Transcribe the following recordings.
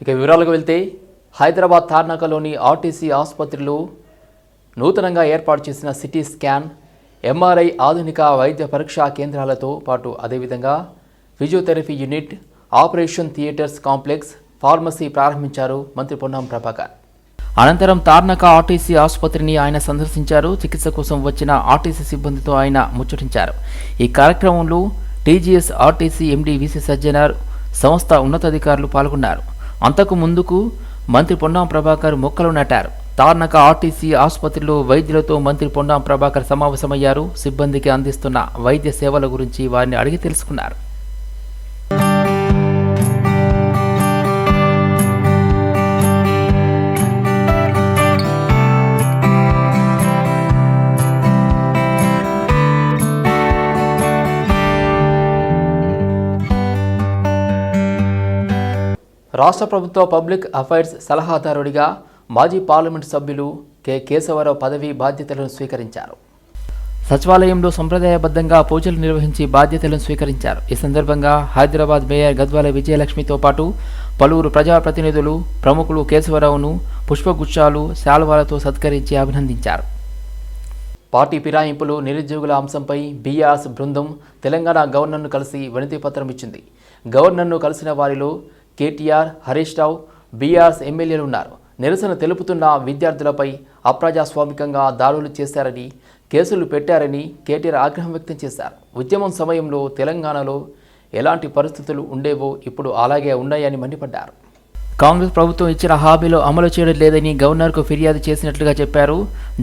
ఇక వివరాలకు వెళ్తే హైదరాబాద్ తార్నాకలోని ఆర్టీసీ ఆసుపత్రిలో నూతనంగా ఏర్పాటు చేసిన సిటీ స్కాన్ ఎంఆర్ఐ ఆధునిక వైద్య పరీక్షా కేంద్రాలతో పాటు అదేవిధంగా physiotherapy unit operation theatres complex pharmacy ప్రారంభించారు మంత్రి పొన్నం ప్రభాకర్. అనంతరం తార్నక ఆర్టీసీ ఆసుపత్రిని ఆయన సందర్శించారు. చికిత్స కోసం వచ్చిన ఆర్టీసీ సిబ్బందితో ఆయన ముచ్చటించారు. ఈ కార్యక్రమంలో TGS RTC MD VC Sajjanar సంస్థ ఉన్నతాధికారులు పాల్గొన్నారు. అంతకు ముందుకు మంత్రి పొన్నాం ప్రభాకర్ మొక్కలు నాటారు. తార్నక ఆర్టీసీ ఆసుపత్రిలో వైద్యులతో మంత్రి పొన్నాం ప్రభాకర్ సమావేశమయ్యారు. సిబ్బందికి అందిస్తున్న వైద్య సేవల గురించి వారిని అడిగి తెలుసుకున్నారు. రాష్ట్ర ప్రభుత్వ పబ్లిక్ అఫైర్స్ సలహాదారుడిగా మాజీ పార్లమెంట్ సభ్యులు కె. కేశవరావు పదవి బాధ్యతలను స్వీకరించారు. సచివాలయంలో సంప్రదాయబద్ధంగా పూజలు నిర్వహించి బాధ్యతలను స్వీకరించారు. ఈ సందర్భంగా హైదరాబాద్ మేయర్ గద్వాల విజయలక్ష్మితో పాటు పలువురు ప్రజాప్రతినిధులు ప్రముఖులు కేశవరావును పుష్పగుచ్చాలు శాల్వాలతో సత్కరించి అభినందించారు. పార్టీ ఫిరాయింపులు నిరుద్యోగుల అంశంపై బీఆర్ఎస్ బృందం తెలంగాణ గవర్నర్ను కలిసి వినతి పత్రం ఇచ్చింది. గవర్నర్ను కలిసిన వారిలో కేటీఆర్ హరీష్ రావు బీఆర్ఎస్ ఎమ్మెల్యేలు ఉన్నారు. నిరసన తెలుపుతున్న విద్యార్థులపై అప్రజాస్వామికంగా దాడులు చేశారని కేసులు పెట్టారని కేటీఆర్ ఆగ్రహం వ్యక్తం చేశారు. ఉద్యమం సమయంలో తెలంగాణలో ఎలాంటి పరిస్థితులు ఉండేవో ఇప్పుడు అలాగే ఉన్నాయని మండిపడ్డారు. కాంగ్రెస్ ప్రభుత్వం ఇచ్చిన హామీలో అమలు చేయడం లేదని గవర్నర్కు ఫిర్యాదు చేసినట్లుగా చెప్పారు.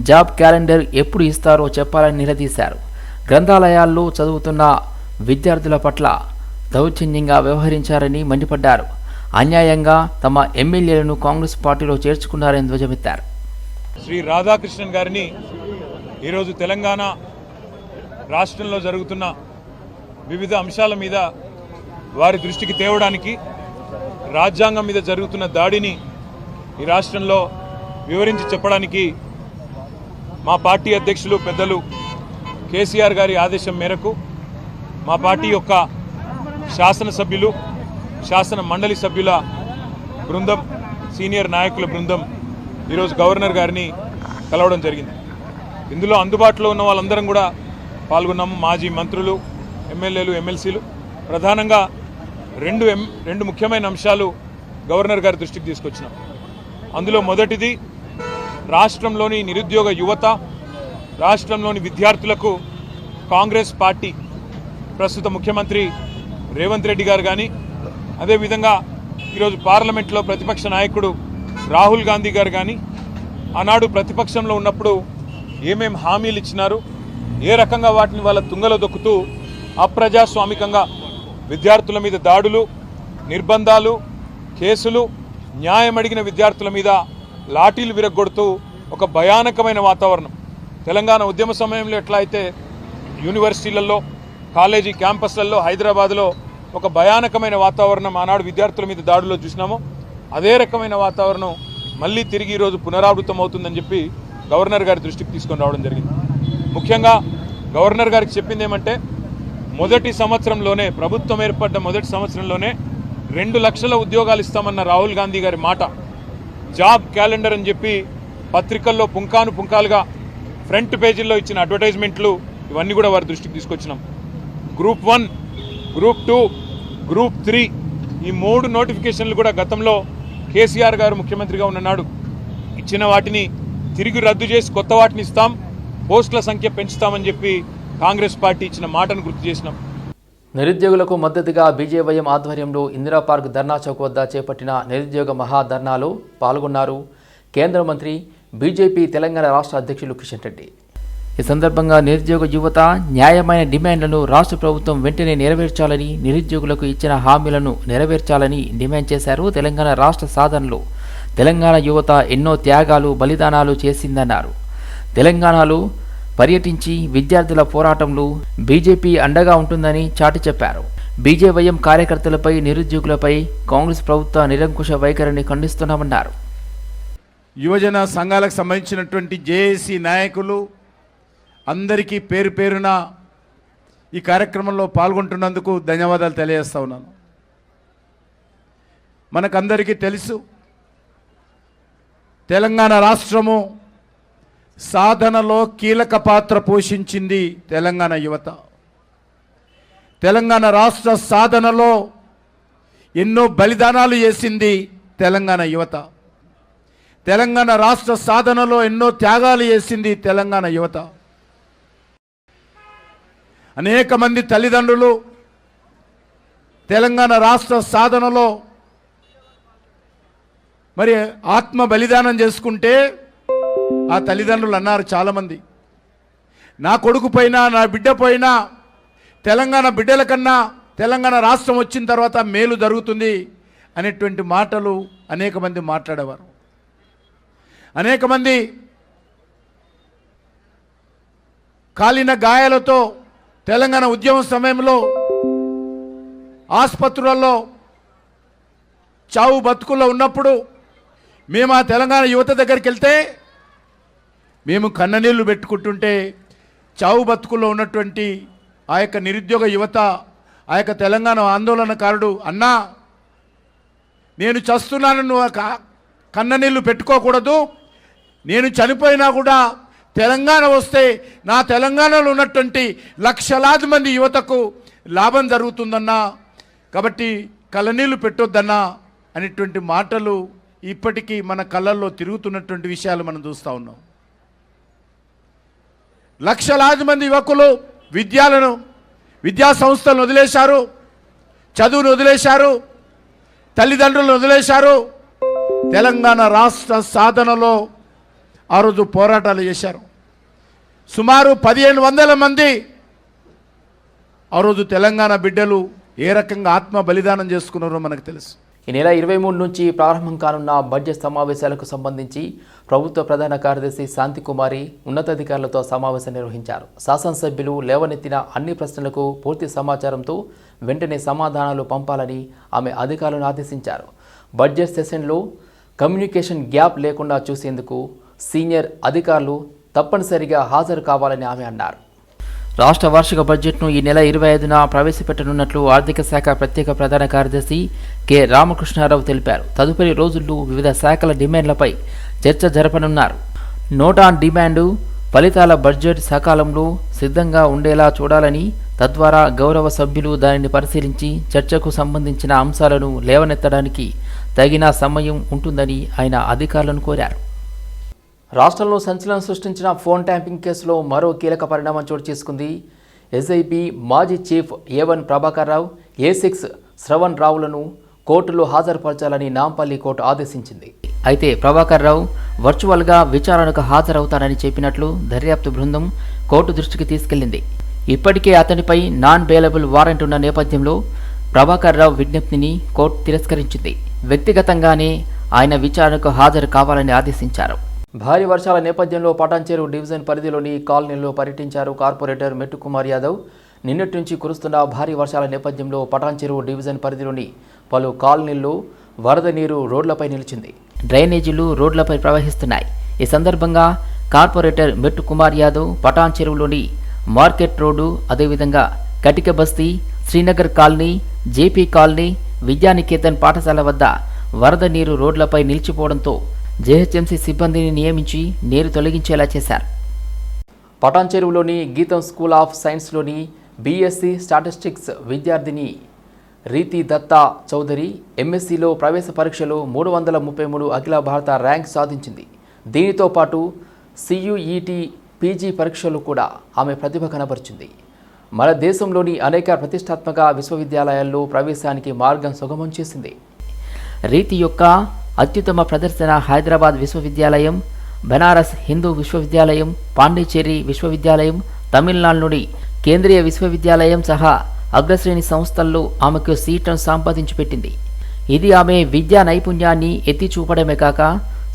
జాబ్ క్యాలెండర్ ఎప్పుడు ఇస్తారో చెప్పాలని నిలదీశారు. గ్రంథాలయాల్లో చదువుతున్న విద్యార్థుల పట్ల దౌర్జన్యంగా వ్యవహరించారని మండిపడ్డారు. అన్యాయంగా తమ ఎమ్మెల్యేలను కాంగ్రెస్ పార్టీలో చేర్చుకున్నారని ధ్వజమెత్తారు. శ్రీ రాధాకృష్ణన్ గారిని ఈరోజు తెలంగాణ రాష్ట్రంలో జరుగుతున్న వివిధ అంశాల మీద వారి దృష్టికి తేవడానికి రాజ్యాంగం మీద జరుగుతున్న దాడిని ఈ రాష్ట్రంలో వివరించి చెప్పడానికి మా పార్టీ అధ్యక్షులు పెద్దలు కేసీఆర్ గారి ఆదేశం మేరకు మా పార్టీ యొక్క శాసనసభ్యులు శాసన మండలి సభ్యుల బృందం సీనియర్ నాయకుల బృందం ఈరోజు గవర్నర్ గారిని కలవడం జరిగింది. ఇందులో అందుబాటులో ఉన్న వాళ్ళందరం కూడా పాల్గొన్నాము మాజీ మంత్రులు ఎమ్మెల్యేలు ఎమ్మెల్సీలు. ప్రధానంగా రెండు ఎం రెండు ముఖ్యమైన అంశాలు గవర్నర్ గారి దృష్టికి తీసుకొచ్చినాం. అందులో మొదటిది రాష్ట్రంలోని నిరుద్యోగ యువత రాష్ట్రంలోని విద్యార్థులకు కాంగ్రెస్ పార్టీ ప్రస్తుత ముఖ్యమంత్రి రేవంత్ రెడ్డి గారు కానీ అదేవిధంగా ఈరోజు పార్లమెంట్లో ప్రతిపక్ష నాయకుడు రాహుల్ గాంధీ గారు కానీ ఆనాడు ప్రతిపక్షంలో ఉన్నప్పుడు ఏమేం హామీలు ఇచ్చినారు ఏ రకంగా వాటిని వాళ్ళ తుంగలో దొక్కుతూ అప్రజాస్వామికంగా విద్యార్థుల మీద దాడులు నిర్బంధాలు కేసులు న్యాయం అడిగిన విద్యార్థుల మీద లాఠీలు విరగొడుతూ ఒక భయానకమైన వాతావరణం. తెలంగాణ ఉద్యమ సమయంలో ఎట్లా అయితే యూనివర్సిటీలలో కాలేజీ క్యాంపస్లలో హైదరాబాద్లో ఒక భయానకమైన వాతావరణం ఆనాడు విద్యార్థుల మీద దాడుల్లో చూసినామో. అదే రకమైన వాతావరణం మళ్ళీ తిరిగి ఈరోజు పునరావృతం అవుతుందని చెప్పి గవర్నర్ గారి దృష్టికి తీసుకొని రావడం జరిగింది. ముఖ్యంగా గవర్నర్ గారికి చెప్పింది ఏమంటే మొదటి సంవత్సరంలోనే ప్రభుత్వం ఏర్పడ్డ మొదటి సంవత్సరంలోనే రెండు లక్షల ఉద్యోగాలు ఇస్తామన్న రాహుల్ గాంధీ గారి మాట జాబ్ క్యాలెండర్ అని చెప్పి పత్రికల్లో పుంకాను పుంకాలుగా ఫ్రంట్ పేజీల్లో ఇచ్చిన అడ్వర్టైజ్మెంట్లు ఇవన్నీ కూడా వారి దృష్టికి తీసుకొచ్చినాం. Group one group two group three ఈ మూడు నోటిఫికేషన్లు కూడా గతంలో కేసీఆర్ గారు ముఖ్యమంత్రిగా ఉన్ననాడు. ఇచ్చిన వాటిని తిరిగి రద్దు చేసి కొత్త వాటిని ఇస్తాం పోస్టుల సంఖ్య పెంచుతామని చెప్పి కాంగ్రెస్ పార్టీ ఇచ్చిన మాటను గుర్తు చేసినాం. నిరుద్యోగులకు మద్దతుగా బీజేవైఎం ఆధ్వర్యంలో ఇందిరా పార్క్ ధర్నా చౌక్ వద్ద చేపట్టిన నిరుద్యోగ మహాధర్నాలో పాల్గొన్నారు కేంద్ర మంత్రి బీజేపీ తెలంగాణ రాష్ట్ర అధ్యక్షులు కిషన్ రెడ్డి. ఈ సందర్భంగా నిరుద్యోగ యువత న్యాయమైన డిమాండ్లను రాష్ట్ర ప్రభుత్వం వెంటనే నెరవేర్చాలని నిరుద్యోగులకు ఇచ్చిన హామీలను నెరవేర్చాలని డిమాండ్ చేశారు తెలంగాణ రాష్ట్ర సాధనలో. తెలంగాణ యువత ఎన్నో త్యాగాలు బలిదానాలు చేసిందన్నారు. తెలంగాణలో పర్యటించి విద్యార్థుల పోరాటంలో బీజేపీ అండగా ఉంటుందని చాటి చెప్పారు. బీజేవైఎం కార్యకర్తలపై నిరుద్యోగులపై కాంగ్రెస్ ప్రభుత్వ నిరంకుశ వైఖరిని ఖండిస్తున్నామన్నారు. యువజన సంఘాలకు సంబంధించినటువంటి జేఏసీ నాయకులు అందరికీ పేరు పేరున ఈ కార్యక్రమంలో పాల్గొంటున్నందుకు ధన్యవాదాలు తెలియజేస్తా ఉన్నాను. మనకందరికీ తెలుసు తెలంగాణ రాష్ట్రము సాధనలో కీలక పాత్ర పోషించింది తెలంగాణ యువత. తెలంగాణ రాష్ట్ర సాధనలో ఎన్నో బలిదానాలు చేసింది తెలంగాణ యువత. తెలంగాణ రాష్ట్ర సాధనలో ఎన్నో త్యాగాలు చేసింది తెలంగాణ యువత. అనేక మంది తల్లిదండ్రులు తెలంగాణ రాష్ట్ర సాధనలో మరి ఆత్మ బలిదానం చేసుకుంటే ఆ తల్లిదండ్రులు అన్నారు చాలామంది. నా కొడుకు పైన నా బిడ్డ పైన తెలంగాణ బిడ్డల కన్నా తెలంగాణ రాష్ట్రం వచ్చిన తర్వాత మేలు జరుగుతుంది అనేటువంటి మాటలు అనేక మంది మాట్లాడేవారు. అనేక మంది కాలిన గాయాలతో తెలంగాణ ఉద్యమం సమయంలో ఆసుపత్రులలో చావు బతుకుల్లో ఉన్నప్పుడు మేము ఆ తెలంగాణ యువత దగ్గరికి వెళ్తే మేము కన్ననీళ్ళు పెట్టుకుంటుంటే చావు బతుకుల్లో ఉన్నటువంటి ఆ యొక్క నిరుద్యోగ యువత ఆ యొక్క తెలంగాణ ఆందోళనకారుడు అన్నా నేను చస్తున్నాను నువ్వు కన్ననీళ్ళు పెట్టుకోకూడదు. నేను చనిపోయినా కూడా తెలంగాణ వస్తే నా తెలంగాణలో ఉన్నటువంటి లక్షలాది మంది యువతకు లాభం జరుగుతుందన్నా కాబట్టి కలనీళ్ళు పెట్టొద్దన్నా అనేటువంటి మాటలు ఇప్పటికీ మన కళ్ళల్లో తిరుగుతున్నటువంటి విషయాలు మనం చూస్తూ ఉన్నాం. లక్షలాది మంది యువకులు విద్యాలను విద్యా సంస్థలను వదిలేశారు చదువును వదిలేశారు తల్లిదండ్రులను వదిలేశారు. తెలంగాణ రాష్ట్ర సాధనలో ఆ రోజు పోరాటాలు చేశారు. సుమారు పదిహేను వందల మంది ఆ రోజు తెలంగాణ బిడ్డలు ఏ రకంగా ఆత్మ బలిదానం చేసుకున్నారో మనకు తెలుసు. ఈ నెల ఇరవై మూడు నుంచి ప్రారంభం కానున్న బడ్జెట్ సమావేశాలకు సంబంధించి ప్రభుత్వ ప్రధాన కార్యదర్శి శాంతికుమారి ఉన్నతాధికారులతో సమావేశం నిర్వహించారు. శాసనసభ్యులు లేవనెత్తిన అన్ని ప్రశ్నలకు పూర్తి సమాచారంతో వెంటనే సమాధానాలు పంపాలని ఆమె అధికారులను ఆదేశించారు. బడ్జెట్ సెషన్లో కమ్యూనికేషన్ గ్యాప్ లేకుండా చూసేందుకు సీనియర్ అధికారులు తప్పనిసరిగా హాజరు కావాలని ఆమె అన్నారు. రాష్ట్ర వార్షిక బడ్జెట్ను ఈ నెల ఇరవై ఐదున ప్రవేశపెట్టనున్నట్లు ఆర్థిక శాఖ ప్రత్యేక ప్రధాన కార్యదర్శి కె. రామకృష్ణారావు తెలిపారు. తదుపరి రోజుల్లో వివిధ శాఖల డిమాండ్లపై చర్చ జరపనున్నారు. నోట్ ఆన్ డిమాండు ఫలితాల బడ్జెట్ సకాలంలో సిద్ధంగా ఉండేలా చూడాలని తద్వారా గౌరవ సభ్యులు దానిని పరిశీలించి చర్చకు సంబంధించిన అంశాలను లేవనెత్తడానికి తగిన సమయం ఉంటుందని ఆయన అధికారులను కోరారు. రాష్ట్రంలో సంచలనం సృష్టించిన ఫోన్ ట్యాంపింగ్ కేసులో మరో కీలక పరిణామం చోటు చేసుకుంది. ఎస్ఐపి మాజీ chief A one Prabhakar Rao A six Shravan రావులను కోర్టులో హాజరుపరచాలని నాంపల్లి కోర్టు ఆదేశించింది. అయితే ప్రభాకర్ రావు వర్చువల్గా విచారణకు హాజరవుతానని చెప్పినట్లు దర్యాప్తు బృందం కోర్టు దృష్టికి తీసుకెళ్ళింది ఇప్పటికే అతనిపై నాన్ బెయిలబుల్ వారెంట్ ఉన్న నేపథ్యంలో ప్రభాకర్ రావు విజ్ఞప్తిని కోర్టు తిరస్కరించింది. వ్యక్తిగతంగానే ఆయన విచారణకు హాజరు కావాలని ఆదేశించారు. భారీ వర్షాల నేపథ్యంలో పటాన్చేరు డివిజన్ పరిధిలోని కాలనీలో పర్యటించారు కార్పొరేటర్ మెట్టు కుమార్ యాదవ్. నిన్నటి నుంచి కురుస్తున్న భారీ వర్షాల నేపథ్యంలో పటాన్చెరువు డివిజన్ పరిధిలోని పలు కాలనీల్లో వరద నీరు రోడ్లపై నిలిచింది. డ్రైనేజీలు రోడ్లపై ప్రవహిస్తున్నాయి. ఈ సందర్భంగా కార్పొరేటర్ మెట్టు కుమార్ యాదవ్ పటాన్ చెరువులోని మార్కెట్ రోడ్డు అదేవిధంగా Katika Basti Srinagar colony JP colony Vidyaniketan పాఠశాల వద్ద వరద నీరు రోడ్లపై నిలిచిపోవడంతో జేహెచ్ఎంసీ సిబ్బందిని నియమించి నీరు తొలగించేలా చేశారు. పటాన్ చెరువులోని గీతం స్కూల్ ఆఫ్ సైన్స్లోని బీఎస్సీ స్టాటిస్టిక్స్ విద్యార్థిని రీతి దత్తా చౌదరి ఎంఎస్సీలో ప్రవేశ పరీక్షలో మూడు వందల ముప్పై మూడు అఖిల భారత ర్యాంక్ సాధించింది. దీనితో పాటు సియుఈటి పీజీ పరీక్షలు కూడా ఆమె ప్రతిభ కనబరిచింది. మన దేశంలోని అనేక ప్రతిష్టాత్మక విశ్వవిద్యాలయాల్లో ప్రవేశానికి మార్గం సుగమం చేసింది. రీతి యొక్క అత్యుత్తమ ప్రదర్శన హైదరాబాద్ విశ్వవిద్యాలయం బెనారస్ హిందూ విశ్వవిద్యాలయం పాండిచేరి విశ్వవిద్యాలయం తమిళనాడులోని కేంద్రీయ విశ్వవిద్యాలయం సహా అగ్రశ్రేణి సంస్థల్లో ఆమెకు సీట్ను సంపాదించి పెట్టింది. ఇది ఆమె విద్యా నైపుణ్యాన్ని ఎత్తి చూపడమే కాక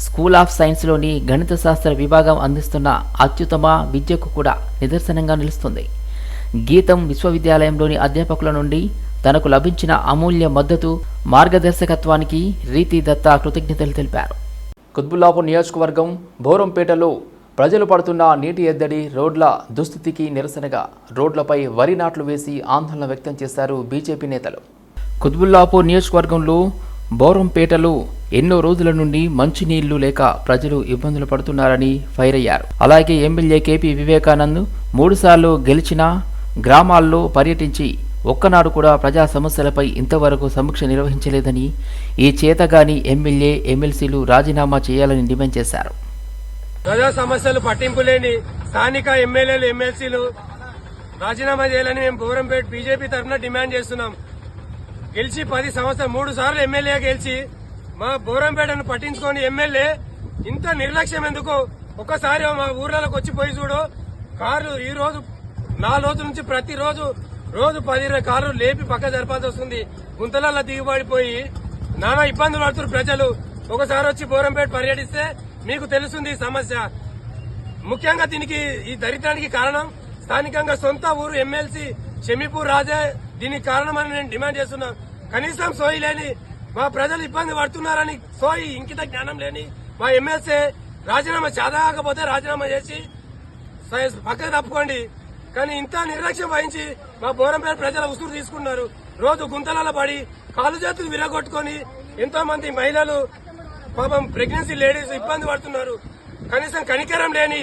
స్కూల్ ఆఫ్ సైన్స్లోని గణిత శాస్త్ర విభాగం అందిస్తున్న అత్యుత్తమ విద్యకు కూడా నిదర్శనంగా నిలుస్తుంది. గీతం విశ్వవిద్యాలయంలోని అధ్యాపకుల నుండి తనకు లభించిన అమూల్య మద్దతు మార్గదర్శకత్వానికి రీతి దత్తా కృతజ్ఞతలు తెలిపారు. కుత్బుల్లాపూర్ నియోజకవర్గం బోరంపేటలో ప్రజలు పడుతున్న నీటి ఎద్దడి రోడ్ల దుస్థితికి నిరసనగా రోడ్లపై వరి నాట్లు వేసి ఆందోళన వ్యక్తం చేశారు బీజేపీ నేతలు. కుత్బుల్లాపూర్ నియోజకవర్గంలో బోరంపేటలో ఎన్నో రోజుల నుండి మంచినీళ్ళు లేక ప్రజలు ఇబ్బందులు పడుతున్నారని ఫైర్ అయ్యారు. అలాగే ఎమ్మెల్యే కేపీ వివేకానంద్ మూడుసార్లు గెలిచినా గ్రామాల్లో పర్యటించి ఒక్కనాడు కూడా ప్రజా సమస్యలపై ఇంతవరకు సమీక్ష నిర్వహించలేదని ఈ చేతగాని ఎమ్మెల్యే ఎమ్మెల్సీలు రాజీనామా చేయాలని డిమాండ్ చేశారు. ప్రజా సమస్యలు పట్టింపు లేని స్థానిక ఎమ్మెల్యేలు ఎమ్మెల్సీలు రాజీనామా చేయాలని మేము భూరంపేట బీజేపీ తరఫున డిమాండ్ చేస్తున్నాం. గెలిచి పది సంవత్సరాలు మూడు సార్లు ఎమ్మెల్యే గెలిచి మా భూరంపేటను పట్టించుకొని ఎమ్మెల్యే ఇంత నిర్లక్ష్యం ఎందుకు? ఒకసారి మా ఊర్లలోకి వచ్చి పోయి చూడు కార్లు ఈ రోజు నాలుగు రోజుల నుంచి ప్రతిరోజు రోజు పది ఇరవై కార్లు లేపి పక్క జరపాల్సి వస్తుంది. గుంతలలో దిగుబడిపోయి నానా ఇబ్బందులు పడుతున్నారు ప్రజలు. ఒకసారి వచ్చి బోరంపేట పర్యటిస్తే మీకు తెలుస్తుంది సమస్య. ముఖ్యంగా దీనికి ఈ దరిద్రానికి కారణం స్థానికంగా సొంత ఊరు ఎమ్మెల్సీ షమీపూర్ రాజే దీనికి కారణమని నేను డిమాండ్ చేస్తున్నా. కనీసం సోయి లేని మా ప్రజలు ఇబ్బంది పడుతున్నారని సోయి ఇంకిత జ్ఞానం లేని మా ఎమ్మెల్సీ రాజీనామా చాదకపోతే రాజీనామా చేసి స- పక్కకు తప్పుకోండి. కానీ ఇంత నిర్లక్ష్యం వహించి మా బోరంపేట ప్రజల ఉసురు తీసుకున్నారు. రోజు గుంతలలో పడి కాలు చేతులు విరగొట్టుకొని ఎంతో మంది మహిళలు పాపం ప్రెగ్నెన్సీ లేడీస్ ఇబ్బంది పడుతున్నారు. కనీసం కనికరం లేని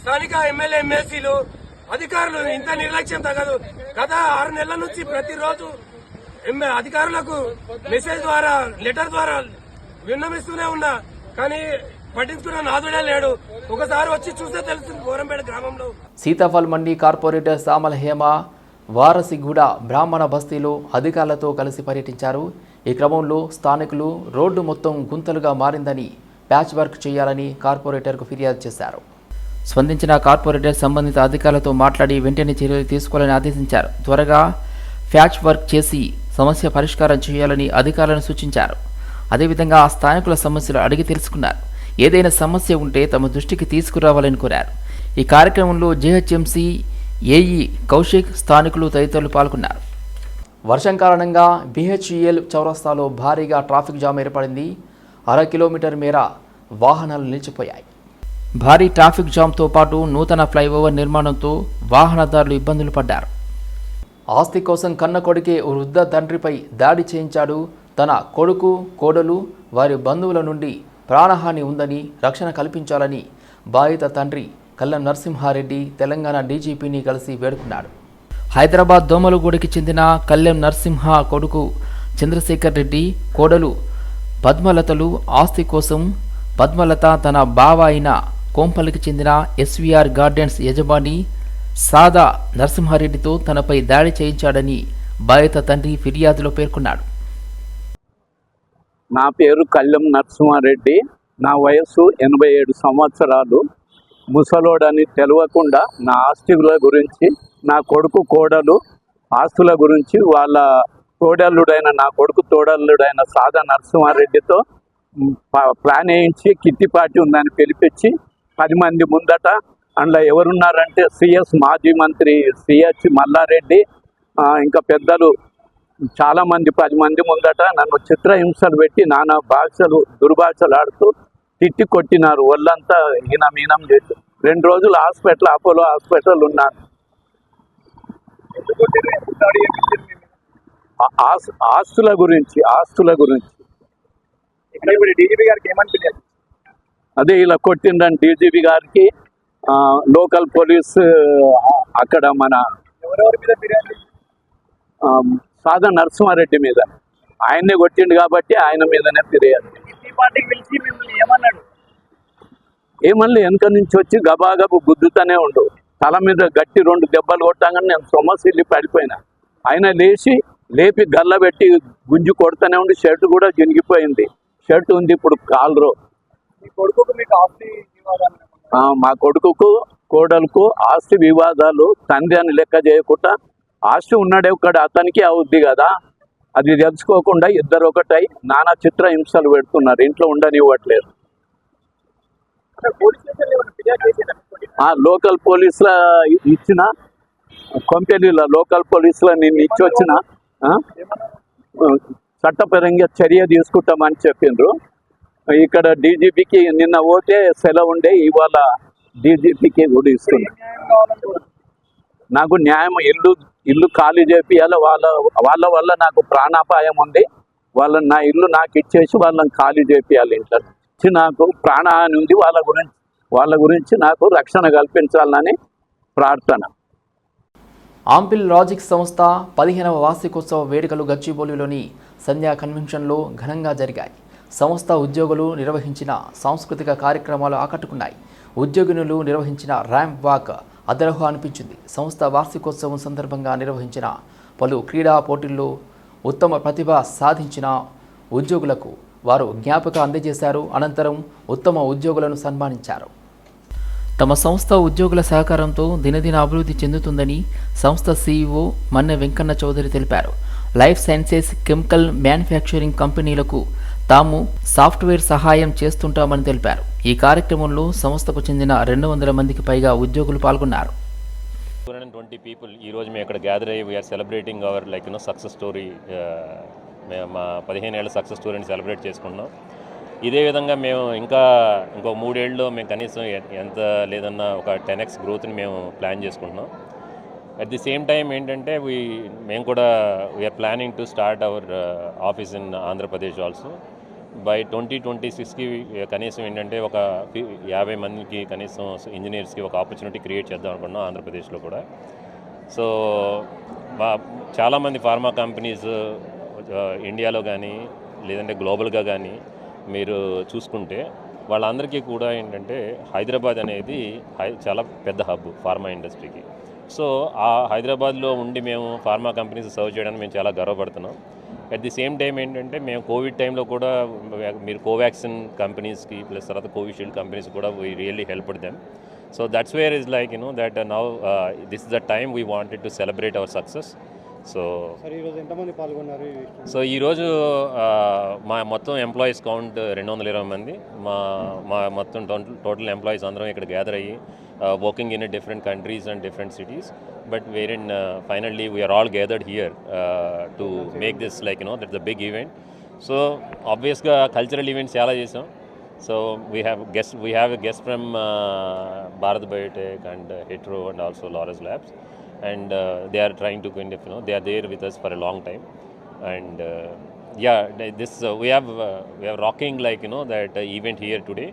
స్థానిక ఎమ్మెల్యే ఎమ్మెల్సీలు అధికారులు ఇంత నిర్లక్ష్యం తగదు. గత ఆరు నెలల నుంచి ప్రతిరోజు అధికారులకు మెసేజ్ ద్వారా లెటర్ ద్వారా విన్నమిస్తూనే ఉన్నా. కానీ పట్టించుకున్న నాదుడే లేడు. ఒకసారి వచ్చి చూస్తే తెలుస్తుంది గోరంపేట గ్రామంలో. సీతాఫల్ మండి కార్పొరేటర్ సామల హేమ వారసిగూడ బ్రాహ్మణ బస్తీలో అధికారులతో కలిసి పర్యటించారు. ఈ క్రమంలో స్థానికులు రోడ్డు మొత్తం గుంతలుగా మారిందని ప్యాచ్ వర్క్ చేయాలని కార్పొరేటర్కు ఫిర్యాదు చేశారు. స్పందించిన కార్పొరేటర్ సంబంధిత అధికారులతో మాట్లాడి వెంటనే చర్యలు తీసుకోవాలని ఆదేశించారు. త్వరగా ప్యాచ్ వర్క్ చేసి సమస్య పరిష్కారం చేయాలని అధికారులను సూచించారు. అదేవిధంగా ఆ స్థానికుల సమస్యలు అడిగి తెలుసుకున్నారు. ఏదైనా సమస్య ఉంటే తమ దృష్టికి తీసుకురావాలని కోరారు. ఈ కార్యక్రమంలో జేహెచ్ఎంసీ ఏఈ కౌశిక్ స్థానికులు తదితరులు పాల్గొన్నారు. వర్షం కారణంగా బిహెచ్ఈఎల్ చౌరస్తాలో భారీగా ట్రాఫిక్ జామ్ ఏర్పడింది. అర కిలోమీటర్ మేర వాహనాలు నిలిచిపోయాయి. భారీ ట్రాఫిక్ జామ్తో పాటు నూతన ఫ్లైఓవర్ నిర్మాణంతో వాహనదారులు ఇబ్బందులు పడ్డారు. ఆస్తి కోసం కన్న కొడుకే ఓ వృద్ధ తండ్రిపై దాడి చేయించాడు. తన కొడుకు కోడలు వారి బంధువుల నుండి ప్రాణహాని ఉందని రక్షణ కల్పించాలని బాధిత తండ్రి కల్లం నరసింహారెడ్డి తెలంగాణ డీజీపీని కలిసి వేడుకున్నాడు. హైదరాబాద్ దోమలగూడకి చెందిన కల్లెం నరసింహ కొడుకు చంద్రశేఖర్ రెడ్డి కోడలు పద్మలతలు ఆస్తి కోసం పద్మలత తన బావ అయిన కోంపల్లికి చెందిన ఎస్వీఆర్ గార్డెన్స్ యజమాని సాదా నరసింహారెడ్డితో తనపై దాడి చేయించాడని బాధిత తండ్రి ఫిర్యాదులో పేర్కొన్నాడు. నా పేరు కళ్యం నరసింహారెడ్డి. నా వయస్సు ఎనభై ఏడు సంవత్సరాలు. ముసలోడని తెలియకుండా నా ఆస్తుల గురించి నా కొడుకు కోడలు ఆస్తుల గురించి వాళ్ళ తోడల్లుడైన నా కొడుకు తోడల్లుడైన సాదా నరసింహారెడ్డితో ప్లాన్ వేయించి కిట్టి పార్టీ ఉందని పిలిపించి పది మంది ముందట అందులో ఎవరున్నారంటే సిఎస్ మాజీ మంత్రి సిహెచ్ మల్లారెడ్డి ఇంకా పెద్దలు చాలా మంది పది మంది ముందట నన్ను చిత్రహింసలు పెట్టి నానా భాషలు దుర్భాషలు ఆడుతూ తిట్టి కొట్టినారు. ఒళ్ళంతా ఈనం ఈనం చేసి రెండు రోజులు హాస్పిటల్ అపోలో హాస్పిటల్ ఉన్నాను. ఆస్తుల గురించి ఆస్తుల గురించి. డీజీపీ గారికి ఏమనిపించారు అదే ఇలా కొట్టిండ్రని డీజీపీ గారికి లోకల్ పోలీస్ అక్కడ మన సాదా నరసింహారెడ్డి మీద. ఆయన్నే కొట్టిండు కాబట్టి ఆయన మీదనే ఏమన్నాడు? ఏమల్లి వెనక నుంచి వచ్చి గబాగబు గుద్దుతూనే ఉండు. తల మీద గట్టి రెండు దెబ్బలు కొట్టాగానే నేను సొమ్మసిల్లి పడిపోయినా. ఆయన లేచి లేపి గల్ల పెట్టి గుంజు కొడుతూనే ఉండి. షర్ట్ కూడా జినిగిపోయింది షర్ట్ ఉంది ఇప్పుడు కాలరు. మా కొడుకుకు కోడలకు ఆస్తి వివాదాలు తండ్రి అని లెక్క చేయకుండా ఆస్తి ఉన్నాడే ఒక్కడ అతనికి అవుద్ది కదా. అది తెలుసుకోకుండా ఇద్దరు ఒకటై నానా చిత్ర హింసలు పెడుతున్నారు. ఇంట్లో ఉండనివ్వట్లేదు. లోకల్ పోలీసుల ఇచ్చిన కొంపెనీల లోకల్ పోలీసుల నిన్ను ఇచ్చి వచ్చిన చట్టపరంగా చర్య తీసుకుంటామని చెప్పిండ్రు. ఇక్కడ డీజీపీకి నిన్న పోతే సెలవు ఉండే ఇవాళ డీజీపీకి కూడా కోరుతున్నాను. నాకు న్యాయం ఇల్లు ఇల్లు ఖాళీ చేపియాలి వాళ్ళ వాళ్ళ వల్ల నాకు ప్రాణాపాయం ఉంది. వాళ్ళని నా ఇల్లు నాకు ఇచ్చేసి వాళ్ళని ఖాళీ చేపియాలి ఇంట్లో నుంచి. నాకు ప్రాణహాని ఉంది. వాళ్ళ గురించి వాళ్ళ గురించి నాకు రక్షణ కల్పించాలని ప్రార్థన. ఆంపిల్ లాజిక్ సంస్థ పదిహేనవ వార్షికోత్సవ వేడుకలు గచ్చిబౌలిలోని సంధ్యా కన్వెన్షన్లో ఘనంగా జరిగాయి. సంస్థ ఉద్యోగులు నిర్వహించిన సాంస్కృతిక కార్యక్రమాలు ఆకట్టుకున్నాయి. ఉద్యోగినులు నిర్వహించిన ర్యాంప్ వాక్ అదరహ అనిపించింది. సంస్థ వార్షికోత్సవం సందర్భంగా నిర్వహించిన పలు క్రీడా పోటీల్లో ఉత్తమ ప్రతిభ సాధించిన ఉద్యోగులకు వారు జ్ఞాపక అందజేశారు. అనంతరం ఉత్తమ ఉద్యోగులను సన్మానించారు. తమ సంస్థ ఉద్యోగుల సహకారంతో దినదిన అభివృద్ధి చెందుతుందని సంస్థ సీఈఓ మన్నె వెంకన్న చౌదరి తెలిపారు. లైఫ్ సైన్సెస్ కెమికల్ మ్యానుఫ్యాక్చరింగ్ కంపెనీలకు తాము సాఫ్ట్వేర్ సహాయం చేస్తుంటామని తెలిపారు. ఈ కార్యక్రమంలో సంస్థకు చెందిన రెండు వందల మందికి పైగా ఉద్యోగులు పాల్గొన్నారు. టూ హండ్రెడ్ ట్వంటీ పీపుల్ ఈ రోజు మేము ఇక్కడ గ్యాదర్ అయ్యి we're celebrating our like you know success story మేము మా పదిహేను ఏళ్ళ సక్సెస్ స్టోరీని సెలబ్రేట్ చేసుకుంటున్నాం ఇదే విధంగా మేము ఇంకా ఇంకో మూడేళ్ళలో మేము కనీసం ఎంత లేదన్నా ఒక టెన్ ఎక్స్ గ్రోత్ని మేము ప్లాన్ చేసుకుంటున్నాం. అట్ ది సేమ్ టైం ఏంటంటే వీ మేము కూడా we're planning to start our office in Andhra Pradesh also by twenty twenty సిక్స్కి కనీసం ఏంటంటే ఒక యాభై మందికి కనీసం ఇంజనీర్స్కి ఒక ఆపర్చునిటీ క్రియేట్ చేద్దాం అనుకున్నాం ఆంధ్రప్రదేశ్లో కూడా. సో మా చాలామంది ఫార్మా కంపెనీస్ ఇండియాలో కానీ లేదంటే గ్లోబల్గా కానీ మీరు చూసుకుంటే వాళ్ళందరికీ కూడా ఏంటంటే హైదరాబాద్ అనేది హై చాలా పెద్ద హబ్ ఫార్మా ఇండస్ట్రీకి. సో ఆ హైదరాబాద్లో ఉండి మేము ఫార్మా కంపెనీస్ సర్వ్ చేయడానికి మేము చాలా గర్వపడుతున్నాం. అట్ ది సేమ్ టైం ఏంటంటే మేము కోవిడ్ టైంలో కూడా మీరు కోవాక్సిన్ కంపెనీస్కి ప్లస్ తర్వాత కోవిషీల్డ్ కంపెనీస్ కూడా we really help them so that's where is like you know that now this is the time we wanted to celebrate our success so so ఈరోజు మా మొత్తం ఎంప్లాయీస్ కౌంట్ రెండు వందల ఇరవై మంది. మా మా మొత్తం టోటల్ టోటల్ ఎంప్లాయీస్ అందరం ఇక్కడ గ్యాదర్ అయ్యి working in different countries and different cities but where in finally we're all gathered here to make this like you know that the big event so ఆబ్వియస్గా కల్చరల్ ఈవెంట్స్ చాలా చేసాం so we have guest we have a guest from Bharat Biotech and Hetero and also Laurus Labs and uh, they are trying to kind of you know they are there with us for a long time and uh, yeah th- this uh, we have uh, we are rocking like you know that uh, event here today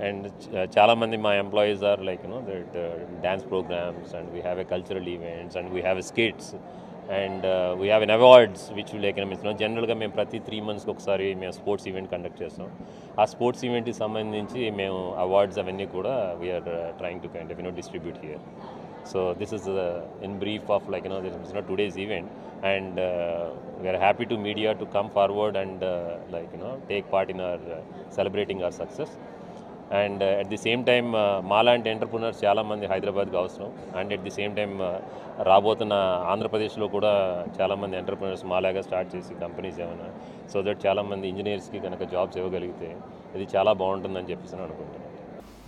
and uh, చాలా మంది మా employees are like you know that dance programs and we have a cultural events and we have a skits And we have an awards which Lekhana ఇస్తున్నాం జనరల్గా మేము ప్రతి three మంత్స్కి ఒకసారి మేము స్పోర్ట్స్ ఈవెంట్ కండక్ట్ చేస్తాం. ఆ స్పోర్ట్స్ ఈవెంట్కి సంబంధించి మేము అవార్డ్స్ అవన్నీ కూడా we're trying to kind of you know distribute here so this is in brief of like you know this no today's event and we're happy to media to come forward and like you know take part in our celebrating our success and at the same time మాలాంటి entrepreneurs చాలామంది హైదరాబాద్కి అవసరం. And at the same time రాబోతున్న ఆంధ్రప్రదేశ్లో కూడా చాలామంది entrepreneurs మాలాగా start చేసి కంపెనీస్ ఏమైనా సో దట్ చాలామంది ఇంజనీర్స్కి కనుక జాబ్స్ ఇవ్వగలిగితే ఇది చాలా బాగుంటుందని చెప్పేసి నేను అనుకుంటున్నాను.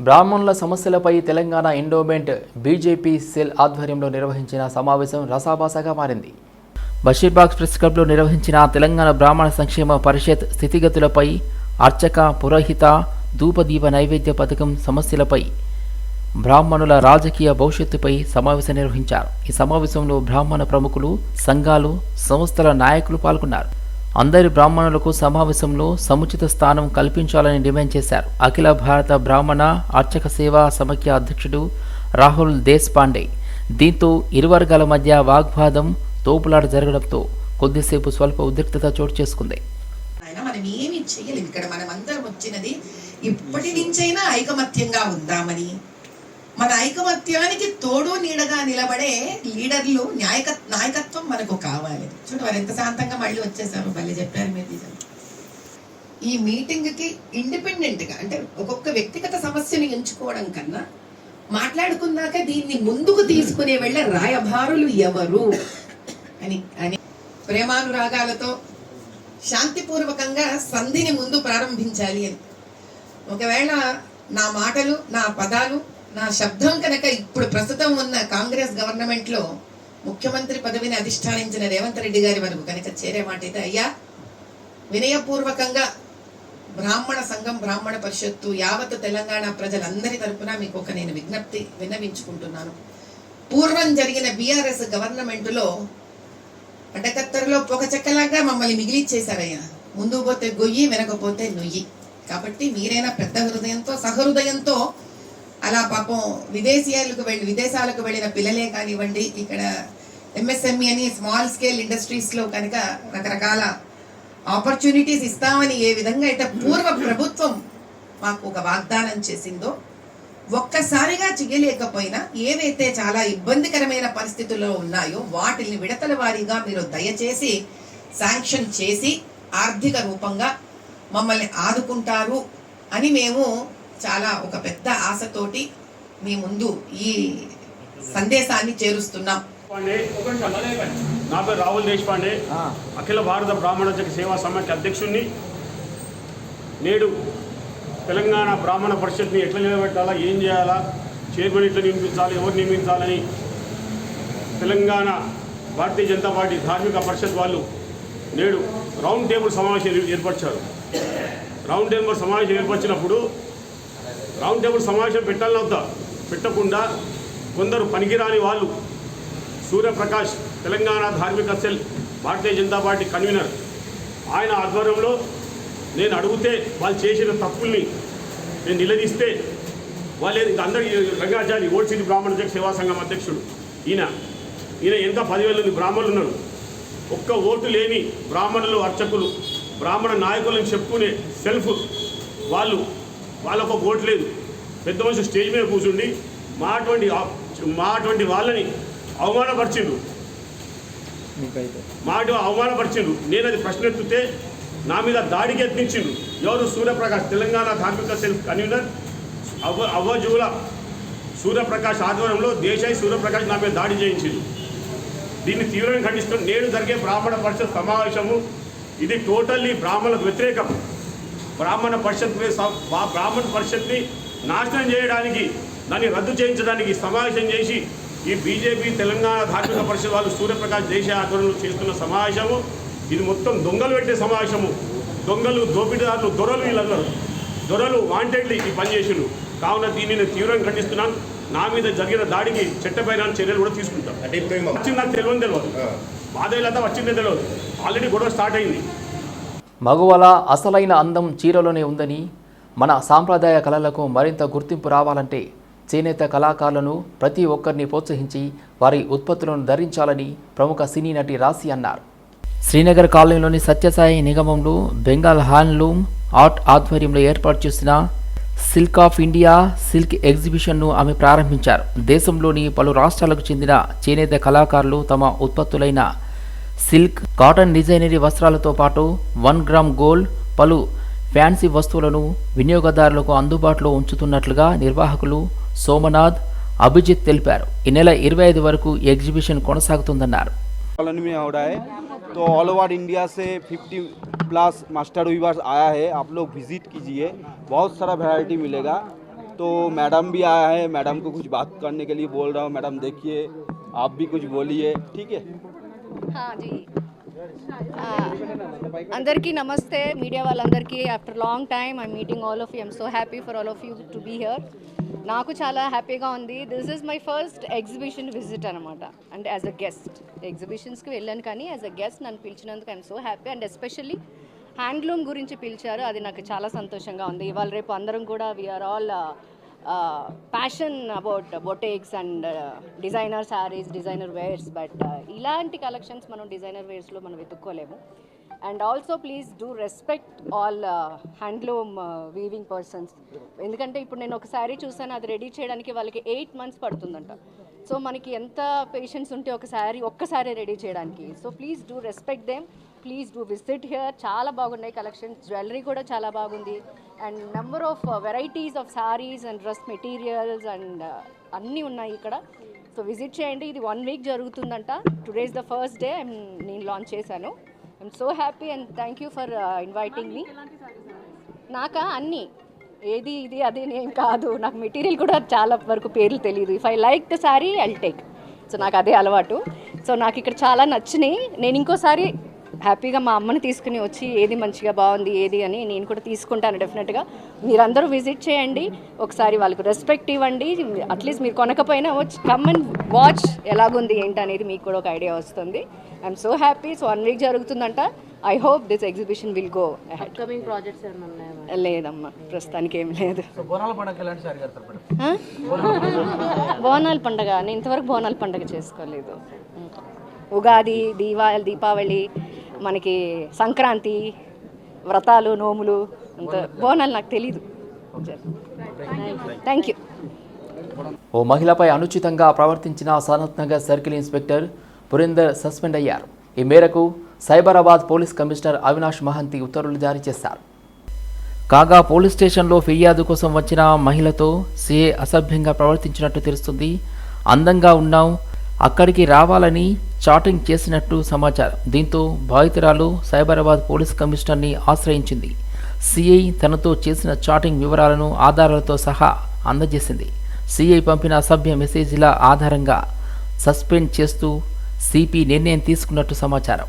బ్రాహ్మణుల సమస్యలపై తెలంగాణ ఎండోమెంట్ బీజేపీ సెల్ ఆధ్వర్యంలో నిర్వహించిన సమావేశం రసాభాసగా మారింది. బషీర్బాగ్ ప్రెస్ క్లబ్లో నిర్వహించిన తెలంగాణ బ్రాహ్మణ సంక్షేమ పరిషత్ స్థితిగతులపై అర్చక పురోహిత ధూపదీప నైవేద్య పథకం సమస్యలపై బ్రాహ్మణుల రాజకీయ భవిష్యత్తుపై సమావేశం నిర్వహించారు. ఈ సమావేశంలో బ్రాహ్మణ ప్రముఖులు సంఘాలు సంస్థల నాయకులు పాల్గొన్నారు. అందరి బ్రాహ్మణులకు సమావేశంలో సముచిత స్థానం కల్పించాలని డిమాండ్ చేశారు. అఖిల భారత బ్రాహ్మణ అర్చక సేవా సమైక్య అధ్యక్షుడు రాహుల్ దేశ్పాండే దీంతో ఇరు వర్గాల మధ్య వాగ్వాదం తోపులాట జరగడంతో కొద్దిసేపు స్వల్ప ఉద్రిక్తత చోటు చేసుకుంది. మనం ఏమి ఇక్కడ మనం అందరం వచ్చినది ఇప్పటి నుంచైనా ఐకమత్యంగా ఉందామని. మన ఐకమత్యానికి తోడు నీడగా నిలబడే లీడర్లు న్యాయక నాయకత్వం మనకు కావాలి. చూడు వారు ఎంత శాంతంగా మళ్ళీ వచ్చేసారు మళ్ళీ చెప్పారు మీరు నిజం. ఈ మీటింగ్కి ఇండిపెండెంట్గా అంటే ఒక్కొక్క వ్యక్తిగత సమస్యను ఎంచుకోవడం కన్నా మాట్లాడుకున్నాక దీన్ని ముందుకు తీసుకునే వెళ్ళే రాయభారులు ఎవరు? అని అని ప్రేమానురాగాలతో శాంతిపూర్వకంగా సంధిని ముందు ప్రారంభించాలి అని. ఒకవేళ నా మాటలు నా పదాలు నా శబ్దం కనుక ఇప్పుడు ప్రస్తుతం ఉన్న కాంగ్రెస్ గవర్నమెంట్లో ముఖ్యమంత్రి పదవిని అధిష్టానించిన రేవంత్ రెడ్డి గారి వరకు కనుక చేరే మాట అయితే అయ్యా వినయపూర్వకంగా బ్రాహ్మణ సంఘం బ్రాహ్మణ పరిషత్తు యావత్ తెలంగాణ ప్రజలందరి తరపున మీకు ఒక నేను విజ్ఞప్తి విన్నవించుకుంటున్నాను. పూర్వం జరిగిన బీఆర్ఎస్ గవర్నమెంటులో లో పొగ చెక్కలాగా మమ్మల్ని మిగిలిచ్చేశారయ్యా. ముందు పోతే గొయ్యి వెనకపోతే నొయ్యి. కాబట్టి మీరైనా పెద్ద హృదయంతో సహృదయంతో అలా పాపం విదేశీయాలకు వెళ్ళి విదేశాలకు వెళ్ళిన పిల్లలే కానివ్వండి ఇక్కడ ఎంఎస్ఎంఈ అని స్మాల్ స్కేల్ ఇండస్ట్రీస్లో కనుక రకరకాల ఆపర్చునిటీస్ ఇస్తామని ఏ విధంగా అయితే పూర్వ ప్రభుత్వం మాకు ఒక వాగ్దానం చేసిందో ఒక్కసారిగా చేయలేకపోయినా ఏవైతే చాలా ఇబ్బందికరమైన పరిస్థితుల్లో ఉన్నాయో వాటిని విడతల వారీగా మీరు దయచేసి శాంక్షన్ చేసి ఆర్థిక రూపంగా మమ్మల్ని ఆదుకుంటారు అని మేము చాలా ఒక పెద్ద ఆశతోటి మీ ముందు ఈ సందేశాన్ని చేరుస్తున్నాం. పాండే నా పేరు రాహుల్ దేశపాండే అఖిల భారత బ్రాహ్మణ జగ సేవా సమాఖ్య అధ్యక్షుడిని నేడు తెలంగాణ బ్రాహ్మణ పరిషత్ని ఎట్లా నిలబెట్టాలా ఏం చేయాలా చైర్మన్ ఎట్లా నియమించాలి ఎవరు నియమించాలని తెలంగాణ భారతీయ జనతా పార్టీ ధార్మిక పరిషత్ వాళ్ళు నేడు రౌండ్ టేబుల్ సమావేశం ఏర్పరిచారు. రౌండ్ టేబుల్ సమావేశం ఏర్పరిచినప్పుడు రౌండ్ టేబుల్ సమావేశం పెట్టాలని వద్దా పెట్టకుండా కొందరు పనికిరాని వాళ్ళు సూర్యప్రకాష్ తెలంగాణ ధార్మిక cell Bharatiya Janata party convenor. ఆయన ఆధ్వర్యంలో నేను అడిగితే వాళ్ళు చేసిన తప్పుల్ని నేను నిలదీస్తే వాళ్ళు ఇంకా అందరి రంగాచారి ఓల్డ్ బ్రాహ్మణ అధ్యక్ష సేవా సంఘం అధ్యక్షుడు ఈయన. ఈయన ఎంత పదివేల మంది బ్రాహ్మణులు ఉన్నారు? ఒక్క ఓటు లేని బ్రాహ్మణులు అర్చకులు బ్రాహ్మణ నాయకులను చెప్పుకునే సెల్ఫ్ వాళ్ళు వాళ్ళకు ఒక ఓటు లేదు. పెద్ద మనిషి స్టేజ్ మీద కూర్చుండి మా అటువంటి మా అటువంటి వాళ్ళని అవమానపరిచిండ్రు మాట అవమానపరిచిండ్రు నేను అది ప్రశ్న ఎత్తితే నా మీద దాడికి యత్నించిండ్రు ఎవరు? సూర్యప్రకాష్ తెలంగాణ ధార్మిక సెల్ఫ్ కన్వీనర్ అవ్వ అవ్వజువుల సూర్యప్రకాష్ ఆధ్వర్యంలో దేశాయి సూర్యప్రకాష్ నా మీద దాడి చేయించింది దీన్ని తీవ్రంగా ఖండిస్తూ నేడు జరిగే బ్రాహ్మణ పరిషత్ సమావేశము ఇది టోటల్లీ బ్రాహ్మణులకు వ్యతిరేకం. బ్రాహ్మణ పరిషత్ బ్రాహ్మణ పరిషత్ని నాశనం చేయడానికి దాన్ని రద్దు చేయించడానికి సమావేశం చేసి ఈ బీజేపీ తెలంగాణ ధార్మిక పరిషత్ వాళ్ళు సూర్యప్రకాష్ దేశ ఆధ్వర్యంలో చేస్తున్న సమావేశము ఇది మొత్తం దొంగలు పెట్టే సమావేశము. దొంగలు దోపిడీదారులు దొరలు వీళ్ళందరూ. దొరలు వాంటెడ్లీ ఈ పని చేసిండ్రు. కావున దీన్ని నేను తీవ్రంగా ఖండిస్తున్నాను. నా మీద జరిగిన దాడికి చట్టపైన చర్యలు కూడా తీసుకుంటాను వచ్చింది నాకు తెలియని తెలియదు. బాధ వచ్చిందే తెలియదు ఆల్రెడీ గొడవ స్టార్ట్ అయింది. మగువల అసలైన అందం చీరలోనే ఉందని మన సాంప్రదాయ కళలకు మరింత గుర్తింపు రావాలంటే చేనేత కళాకారులను ప్రతి ఒక్కరిని ప్రోత్సహించి వారి ఉత్పత్తులను ధరించాలని ప్రముఖ సినీ నటి రాశి అన్నారు. శ్రీనగర్ కాలనీలోని సత్యసాయి నిగమంలో బెంగాల్ హ్యాండ్లూమ్ ఆర్ట్ ఆధ్వర్యంలో ఏర్పాటు చేసిన సిల్క్ ఆఫ్ ఇండియా సిల్క్ ఎగ్జిబిషన్ను ఆమె ప్రారంభించారు. దేశంలోని పలు రాష్ట్రాలకు చెందిన చేనేత కళాకారులు తమ ఉత్పత్తులైన సిల్క్ కాటన్ డిజైనరీ వస్త్రాలతో పాటు వన్ గ్రామ్ గోల్డ్ పలు ఫ్యాన్సీ వస్తువులను వినియోగదారులకు అందుబాటులో ఉంచుతున్నట్లుగా నిర్వాహకులు సోమనాథ్ అభిజిత్ తెలిపారు. ఈ నెల ఇరవై ఐదు వరకు ఎగ్జిబిషన్ కొనసాగుతుందన్నారు. कॉलोनी में हो रहा है। तो ऑल ओवर इंडिया से 50 प्लस मास्टर वीवर्स आया है। आप लोग विज़िट कीजिए। बहुत सारा वैरायटी मिलेगा। तो मैडम भी आया है। मैडम को कुछ बात करने के लिए बोल रहा हूँ। मैडम देखिए, आप भी कुछ बोलिए। ठीक है? हाँ जी। అందరికీ నమస్తే మీడియా వాళ్ళందరికీ. After long time I meeting all of you I'm so happy for all of you to be here నాకు చాలా హ్యాపీగా ఉంది. This is my first exhibition visit అనమాట అండ్ యాజ్ అ గెస్ట్ ఎగ్జిబిషన్స్కి వెళ్ళాను కానీ యాజ్ అ గెస్ట్ నన్ను పిలిచినందుకు I'm so happy and especially handloom గురించి పిలిచారు. అది నాకు చాలా సంతోషంగా ఉంది. ఇవాళ రేపు అందరం కూడా we're all passion about boutiques and designer saris designer wears but ఇలాంటి కలెక్షన్స్ మనం డిజైనర్ వేర్స్లో మనం వెతుక్కోలేము. And also please do respect all handloom weaving persons ఎందుకంటే ఇప్పుడు నేను ఒక శారీ చూసాను అది రెడీ చేయడానికి వాళ్ళకి ఎయిట్ మంత్స్ పడుతుందంట. సో మనకి ఎంత పేషెన్స్ ఉంటే ఒక శారీ ఒక్కసారి రెడీ చేయడానికి. So please do respect them please do visit here. చాలా బాగున్నాయి కలెక్షన్స్. జ్యువెలరీ కూడా చాలా బాగుంది. And number of varieties of saris and dress materials and అన్నీ ఉన్నాయి ఇక్కడ. సో విజిట్ చేయండి. ఇది వన్ వీక్ జరుగుతుందంట. టుడేస్ ద ఫస్ట్ డే నేను లాంచ్ చేశాను. I'm so happy and thank you for inviting me నాకా? అన్నీ. ఏది ఇది అది ఏం కాదు. నాకు మెటీరియల్ కూడా చాలా వరకు పేర్లు తెలియదు if I like the sari I'll take so నాకు అదే అలవాటు. సో నాకు ఇక్కడ చాలా నచ్చినాయి. నేను ఇంకోసారి హ్యాపీగా మా అమ్మని తీసుకుని వచ్చి ఏది మంచిగా బాగుంది ఏది అని నేను కూడా తీసుకుంటాను డెఫినెట్గా. మీరందరూ విజిట్ చేయండి ఒకసారి వాళ్ళకు రెస్పెక్ట్ ఇవ్వండి అట్లీస్ట్ మీరు కొనకపోయినా వచ్చి కమ్ అండ్ వాచ్ ఎలాగుంది ఏంటి అనేది మీకు కూడా ఒక ఐడియా వస్తుంది. I'm so happy so one week జరుగుతుందంట. I hope this exhibition will go upcoming projects లేదమ్మా ప్రస్తుతానికి ఏం లేదు? బోనాల పండగ నేను ఇంతవరకు బోనాల పండగ చేసుకోలేదు. ఉగాది దీవా దీపావళి మనకి సంక్రాంతి వ్రతాలు నోములు అంత బోనాలు. నాకు తెలీదు. థ్యాంక్ యూ ఓ మహిళపై అనుచితంగా ప్రవర్తించిన Sanath Nagar circle inspector Purender suspend అయ్యారు. ఈ మేరకు సైబరాబాద్ పోలీస్ కమిషనర్ అవినాష్ మహంతి ఉత్తర్వులు జారీ చేశారు. కాగా పోలీస్ స్టేషన్లో ఫిర్యాదు కోసం వచ్చిన మహిళతో సీఏ అసభ్యంగా ప్రవర్తించినట్టు తెలుస్తుంది. అందంగా ఉన్నాం అక్కడికి రావాలని చాటింగ్ చేసినట్టు సమాచారం. దీంతో బాధితురాలు సైబరాబాద్ పోలీస్ కమిషనర్ని ఆశ్రయించింది. సిఐ తనతో చేసిన చాటింగ్ వివరాలను ఆధారాలతో సహా అందజేసింది. సిఐ పంపిన అసభ్య మెసేజ్ల ఆధారంగా సస్పెండ్ చేస్తూ సిపి నిర్ణయం తీసుకున్నట్టు సమాచారం.